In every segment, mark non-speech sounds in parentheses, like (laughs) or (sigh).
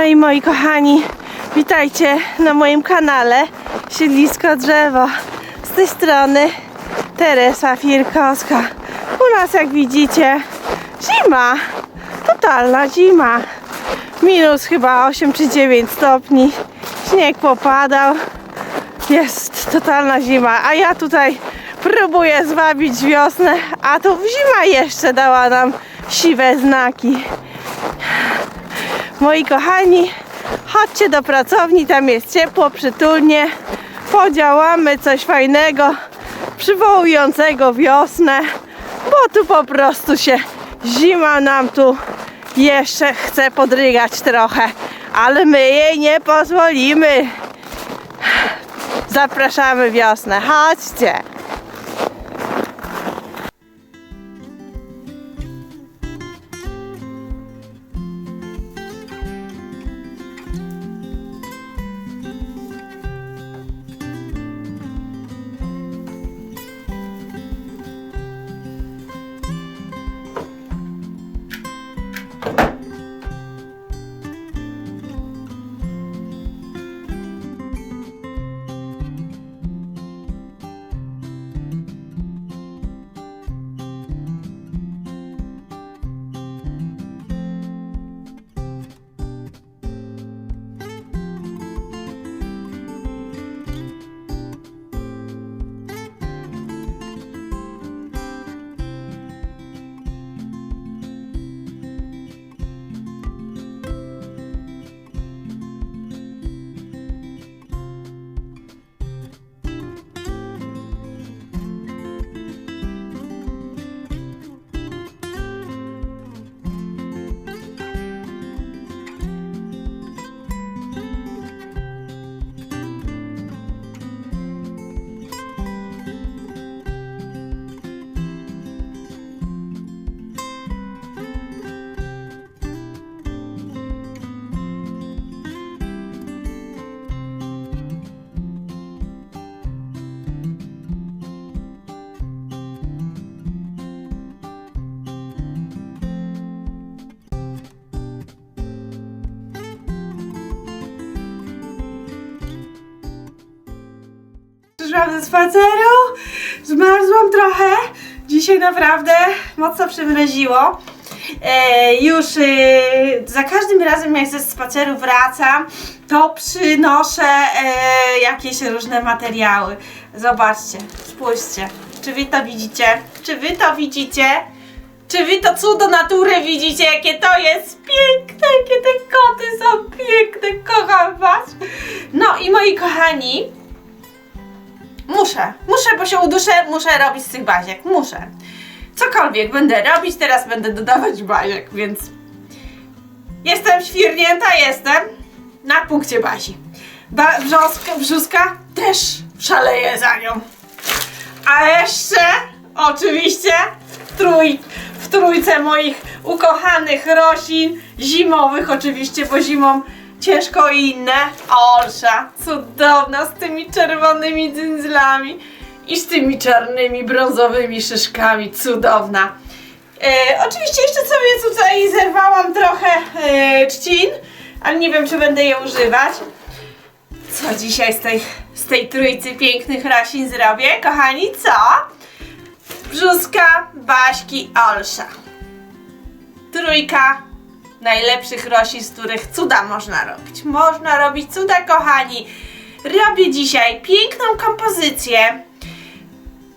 No i moi kochani, witajcie na moim kanale Siedlisko Drzewo. Z tej strony Teresa Firkowska. U nas jak widzicie zima, totalna zima. Minus chyba 8 czy 9 stopni. Śnieg popadał. Jest totalna zima, a ja tutaj próbuję zwabić wiosnę, a tu zima jeszcze dała nam siwe znaki. Moi kochani, chodźcie do pracowni, tam jest ciepło, przytulnie. Podziałamy coś fajnego, przywołującego wiosnę, bo tu po prostu się zima nam tu jeszcze chce podrygać trochę, ale my jej nie pozwolimy. Zapraszamy wiosnę, chodźcie. Przyszłam ze spaceru, zmarzłam trochę. Dzisiaj naprawdę mocno przymroziło. E, już e, za każdym razem jak ze spaceru wracam, to przynoszę e, jakieś różne materiały. Zobaczcie, spójrzcie. Czy wy to widzicie? Czy wy to widzicie? Czy wy to cudo natury widzicie, jakie to jest piękne, jakie te koty są piękne, kocham was. No i moi kochani, Muszę, muszę, bo się uduszę, muszę robić z tych baziek, muszę. Cokolwiek będę robić, teraz będę dodawać baziek, więc jestem świrnięta, jestem na punkcie bazi. Ba brzoska, brzuska też szaleje za nią. A jeszcze, oczywiście, trój, w trójce moich ukochanych roślin, zimowych oczywiście, bo zimą ciężko i inne. Olsza, cudowna, z tymi czerwonymi dzyndzlami i z tymi czarnymi, brązowymi szyszkami, cudowna. E, oczywiście jeszcze sobie tutaj zerwałam trochę e, trzcin, ale nie wiem, czy będę je używać. Co dzisiaj z tej, z tej trójcy pięknych roślin zrobię, kochani? Co? Brzuska, Baśki, Olsza. Trójka najlepszych roślin, z których cuda można robić. Można robić cuda, kochani. Robię dzisiaj piękną kompozycję.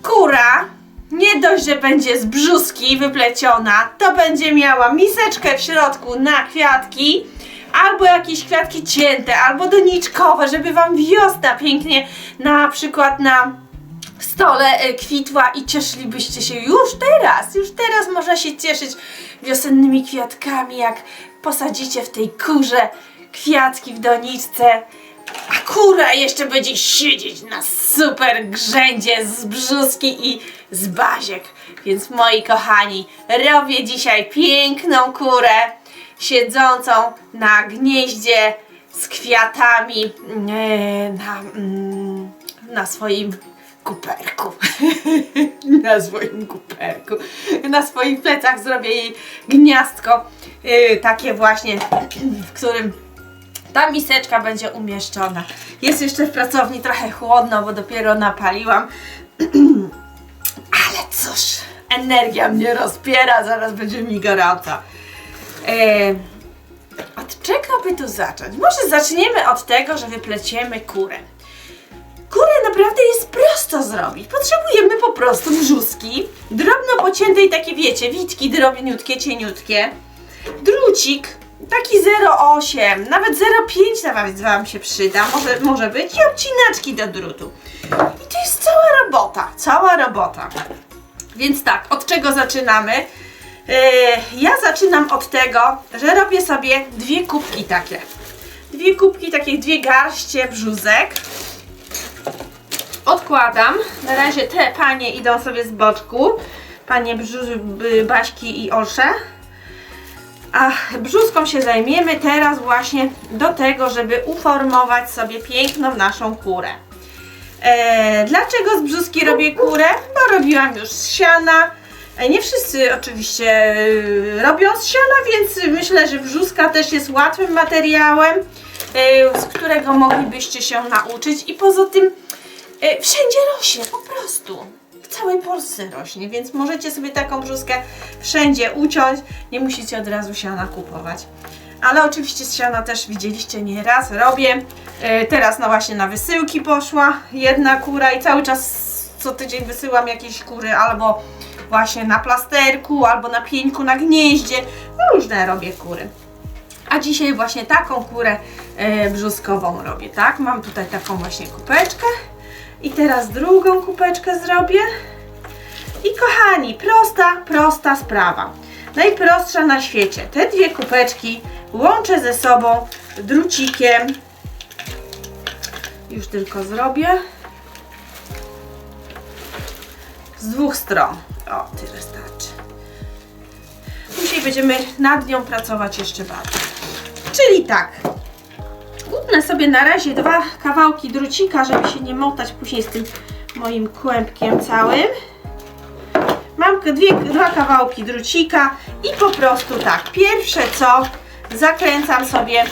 Kura, nie dość, że będzie z brzuski wypleciona, to będzie miała miseczkę w środku na kwiatki, albo jakieś kwiatki cięte, albo doniczkowe, żeby Wam wiosna pięknie na przykład na stole e, kwitła i cieszylibyście się już teraz, już teraz można się cieszyć wiosennymi kwiatkami, jak posadzicie w tej kurze kwiatki w doniczce, a kura jeszcze będzie siedzieć na super grzędzie z brzuski i z baziek. Więc moi kochani, robię dzisiaj piękną kurę siedzącą na gnieździe z kwiatami e, na, mm, na swoim kuperku. (laughs) na swoim kuperku. Na swoich plecach zrobię jej gniazdko. Yy, takie właśnie, w którym ta miseczka będzie umieszczona. Jest jeszcze w pracowni trochę chłodno, bo dopiero napaliłam. (clears throat) Ale cóż, energia mnie rozpiera, zaraz będzie mi gorąco. E, od czego by tu zacząć? Może zaczniemy od tego, że wypleciemy kurę. Kurę naprawdę jest prosto zrobić. Potrzebujemy po prostu brzuski, drobno pocięte i takie wiecie, witki drobniutkie, cieniutkie, drucik, taki 0,8, nawet 0,5 nawet Wam się przyda, może, może być, i obcinaczki do drutu. I to jest cała robota, cała robota. Więc tak, od czego zaczynamy? Yy, ja zaczynam od tego, że robię sobie dwie kubki takie. Dwie kubki, takie dwie garście brzuzek. Odkładam. Na razie te panie idą sobie z boczku. Panie brzu- Baśki i Olsze. A brzuską się zajmiemy teraz właśnie do tego, żeby uformować sobie piękną naszą kurę. E, dlaczego z brzuski robię kurę? Bo robiłam już z siana. E, nie wszyscy oczywiście e, robią z siana, więc myślę, że brzuska też jest łatwym materiałem, e, z którego moglibyście się nauczyć. I poza tym e, wszędzie rośnie, po prostu. W całej Polsce rośnie, więc możecie sobie taką brzuskę wszędzie uciąć. Nie musicie od razu siana kupować. Ale oczywiście z siana też widzieliście nieraz, robię. E, Teraz no właśnie na wysyłki poszła jedna kura i cały czas co tydzień wysyłam jakieś kury albo właśnie na plasterku, albo na pieńku, na gnieździe. No różne robię kury. A dzisiaj właśnie taką kurę e, brzuskową robię, tak? Mam tutaj taką właśnie kupeczkę i teraz drugą kupeczkę zrobię. I kochani, prosta, prosta sprawa. Najprostsza na świecie. Te dwie kupeczki łączę ze sobą drucikiem. Już tylko zrobię. Z dwóch stron. O, tyle starczy. Dzisiaj będziemy nad nią pracować jeszcze bardziej. Czyli tak. Utnę sobie na razie dwa kawałki drucika, żeby się nie motać później z tym moim kłębkiem całym. Mam dwie, dwa kawałki drucika i po prostu tak, pierwsze co, zakręcam sobie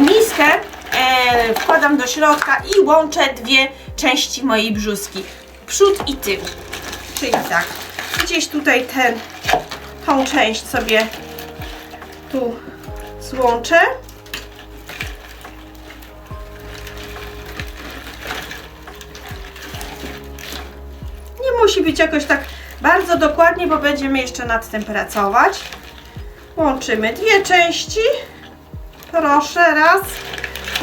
miskę, e, wkładam do środka i łączę dwie części mojej brzuski, przód i tył. Czyli tak, gdzieś tutaj ten, tą część sobie tu złączę. Musi być jakoś tak bardzo dokładnie, bo będziemy jeszcze nad tym pracować. Łączymy dwie części. Proszę, raz.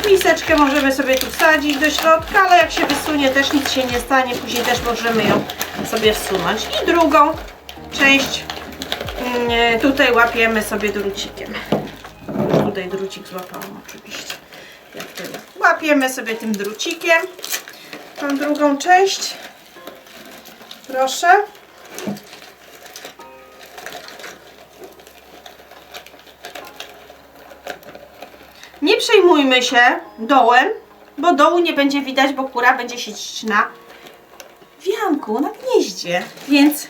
Miseczkę możemy sobie tu wsadzić do środka, ale jak się wysunie też nic się nie stanie, później też możemy ją sobie wsunąć. I drugą część mm, tutaj łapiemy sobie drucikiem. Tutaj drucik złapałam oczywiście. Łapiemy sobie tym drucikiem tą drugą część. Proszę. Nie przejmujmy się dołem, bo dołu nie będzie widać, bo kura będzie siedzieć na wianku, na gnieździe. Więc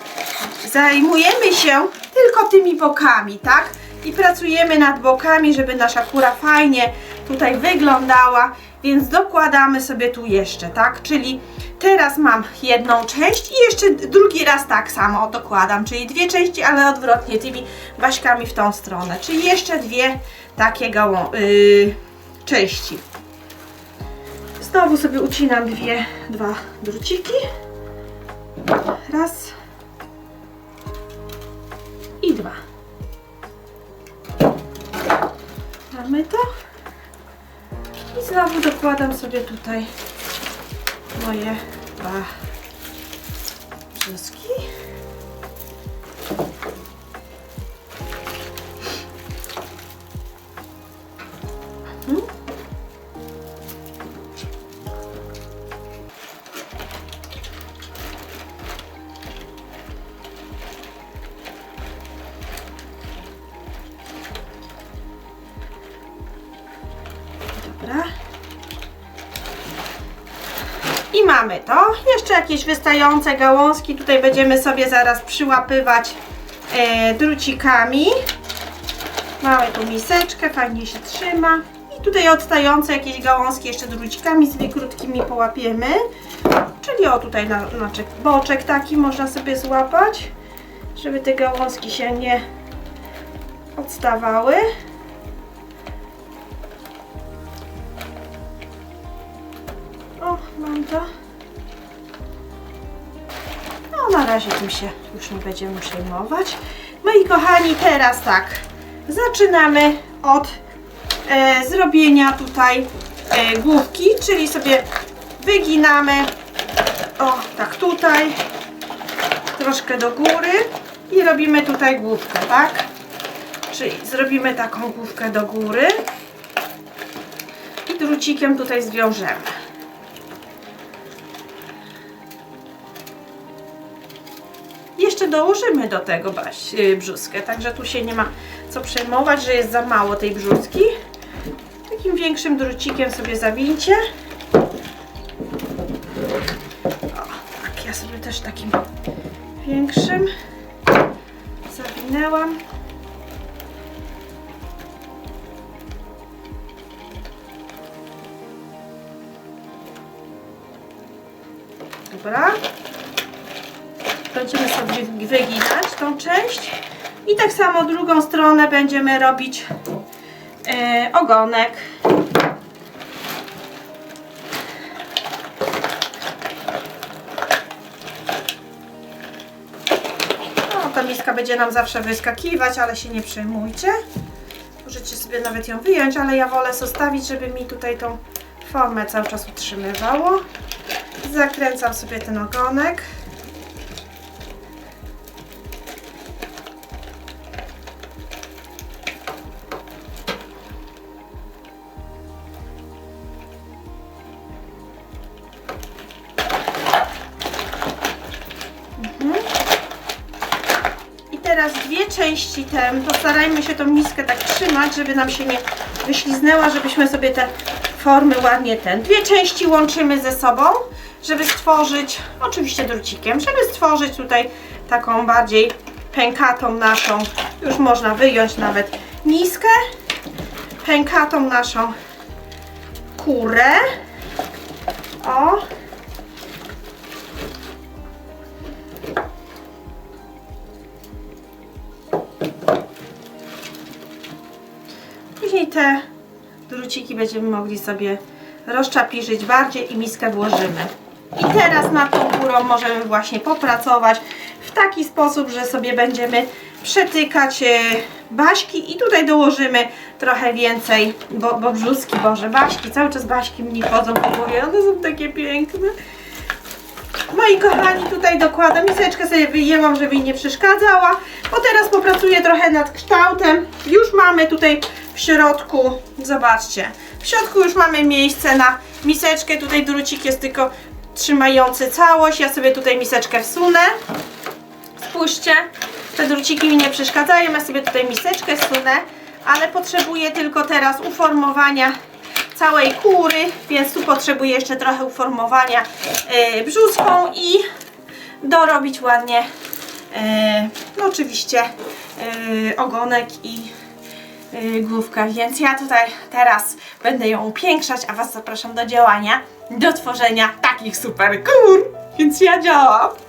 zajmujemy się tylko tymi bokami, tak? I pracujemy nad bokami, żeby nasza kura fajnie tutaj wyglądała. Więc dokładamy sobie tu jeszcze, tak? Czyli teraz mam jedną część i jeszcze drugi raz tak samo dokładam, czyli dwie części, ale odwrotnie, tymi waśkami w tą stronę. Czyli jeszcze dwie takie gałą- yy, części. Znowu sobie ucinam dwie, dwa druciki. Raz i dwa. Mamy to. I znowu dokładam sobie tutaj moje dwa. Mamy to. Jeszcze jakieś wystające gałązki. Tutaj będziemy sobie zaraz przyłapywać e, drucikami. Mamy tu miseczkę, fajnie się trzyma. I Tutaj odstające jakieś gałązki jeszcze drucikami z krótkimi połapiemy. Czyli o tutaj na, na czek- boczek taki można sobie złapać, żeby te gałązki się nie odstawały. O, mam to. Razie tym się już nie będziemy przejmować. Moi kochani, teraz tak. Zaczynamy od e, zrobienia tutaj e, główki, czyli sobie wyginamy o, tak tutaj, troszkę do góry i robimy tutaj główkę, tak? Czyli zrobimy taką główkę do góry i drucikiem tutaj zwiążemy. Dołożymy do tego baś, y, brzuskę, także tu się nie ma co przejmować, że jest za mało tej brzuski. Takim większym drucikiem sobie zawincie. O, tak, ja sobie też takim większym zawinęłam. Wyginać tą część. I tak samo drugą stronę będziemy robić e, ogonek. No, ta miska będzie nam zawsze wyskakiwać, ale się nie przejmujcie. Możecie sobie nawet ją wyjąć, ale ja wolę zostawić, żeby mi tutaj tą formę cały czas utrzymywało. Zakręcam sobie ten ogonek. Części tem, postarajmy się tą miskę tak trzymać, żeby nam się nie wyśliznęła, żebyśmy sobie te formy ładnie ten. Dwie części łączymy ze sobą, żeby stworzyć, oczywiście drucikiem, żeby stworzyć tutaj taką bardziej pękatą naszą, już można wyjąć nawet miskę, pękatą naszą kurę. O, te druciki będziemy mogli sobie rozczapiżyć bardziej i miskę włożymy. I teraz nad tą górą możemy właśnie popracować w taki sposób, że sobie będziemy przetykać e, baśki i tutaj dołożymy trochę więcej, bo, bo brzuski, boże, baśki, cały czas baśki mi chodzą po głowie, one są takie piękne. Moi kochani, tutaj dokładam miseczkę sobie wyjęłam, żeby jej nie przeszkadzała, bo teraz popracuję trochę nad kształtem. Już mamy tutaj w środku, zobaczcie, w środku już mamy miejsce na miseczkę, tutaj drucik jest tylko trzymający całość, ja sobie tutaj miseczkę wsunę. Spójrzcie, te druciki mi nie przeszkadzają, ja sobie tutaj miseczkę wsunę, ale potrzebuję tylko teraz uformowania całej kury, więc tu potrzebuję jeszcze trochę uformowania yy, brzuską i dorobić ładnie yy, no oczywiście yy, ogonek i yy, główkę, więc ja tutaj teraz będę ją upiększać, a Was zapraszam do działania, do tworzenia takich super kur, więc ja działam.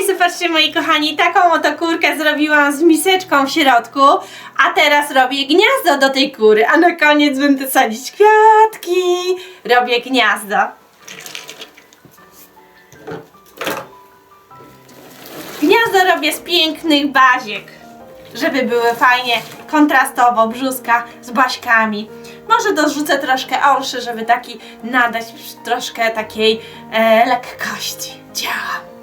I zobaczcie moi kochani, taką oto kurkę zrobiłam z miseczką w środku, a teraz robię gniazdo do tej kury, a na koniec będę sadzić kwiatki. Robię gniazdo. Gniazdo robię z pięknych baziek, żeby były fajnie kontrastowo brzuska z baśkami. Może dorzucę troszkę olszy, żeby taki nadać troszkę takiej e, lekkości ciała.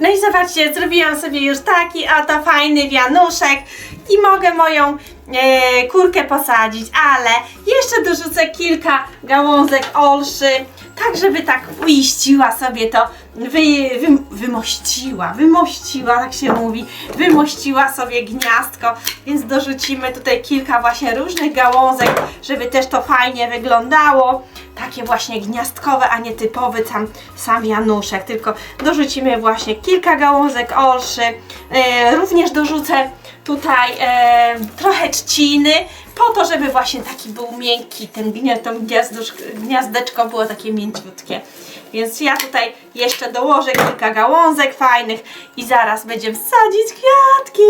No i zobaczcie, zrobiłam sobie już taki oto fajny wianuszek i mogę moją e, kurkę posadzić, ale jeszcze dorzucę kilka gałązek olszy, tak żeby tak uiściła sobie to, wy, wy, wymościła, wymościła, tak się mówi, wymościła sobie gniazdko, więc dorzucimy tutaj kilka właśnie różnych gałązek, żeby też to fajnie wyglądało takie właśnie gniazdkowe, a nie typowy tam sam Januszek, tylko dorzucimy właśnie kilka gałązek olszy. E, również dorzucę tutaj e, trochę trzciny, po to, żeby właśnie taki był miękki, ten to gniazdeczko było takie mięciutkie. Więc ja tutaj jeszcze dołożę kilka gałązek fajnych i zaraz będziemy sadzić kwiatki.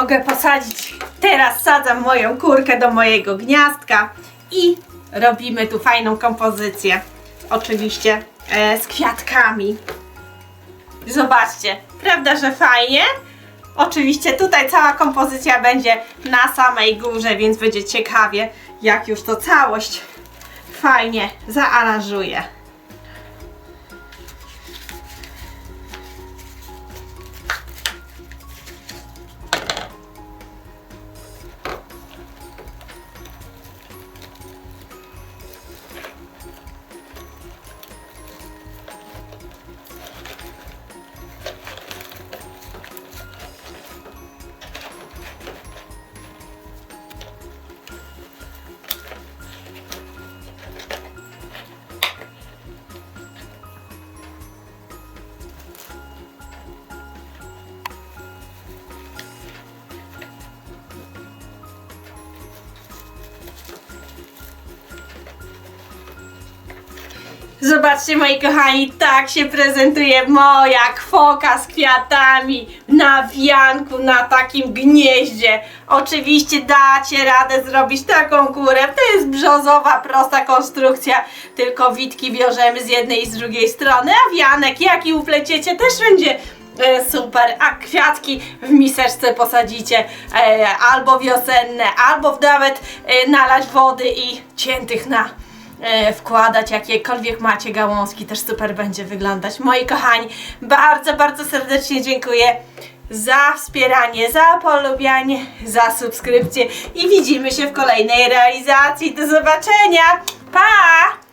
Mogę posadzić. Teraz sadzam moją kurkę do mojego gniazdka i robimy tu fajną kompozycję. Oczywiście e, z kwiatkami. Zobaczcie, prawda, że fajnie? Oczywiście tutaj cała kompozycja będzie na samej górze, więc będzie ciekawie, jak już to całość fajnie zaaranżuję. Zobaczcie moi kochani, tak się prezentuje moja kwoka z kwiatami na wianku, na takim gnieździe. Oczywiście dacie radę zrobić taką kurę, to jest brzozowa, prosta konstrukcja, tylko witki wiążemy z jednej i z drugiej strony, a wianek jaki upleciecie też będzie e, super, a kwiatki w miseczce posadzicie e, albo wiosenne, albo nawet e, nalać wody i ciętych na wkładać jakiekolwiek macie gałązki, też super będzie wyglądać. Moi kochani, bardzo, bardzo serdecznie dziękuję za wspieranie, za polubianie, za subskrypcję i widzimy się w kolejnej realizacji. Do zobaczenia! Pa!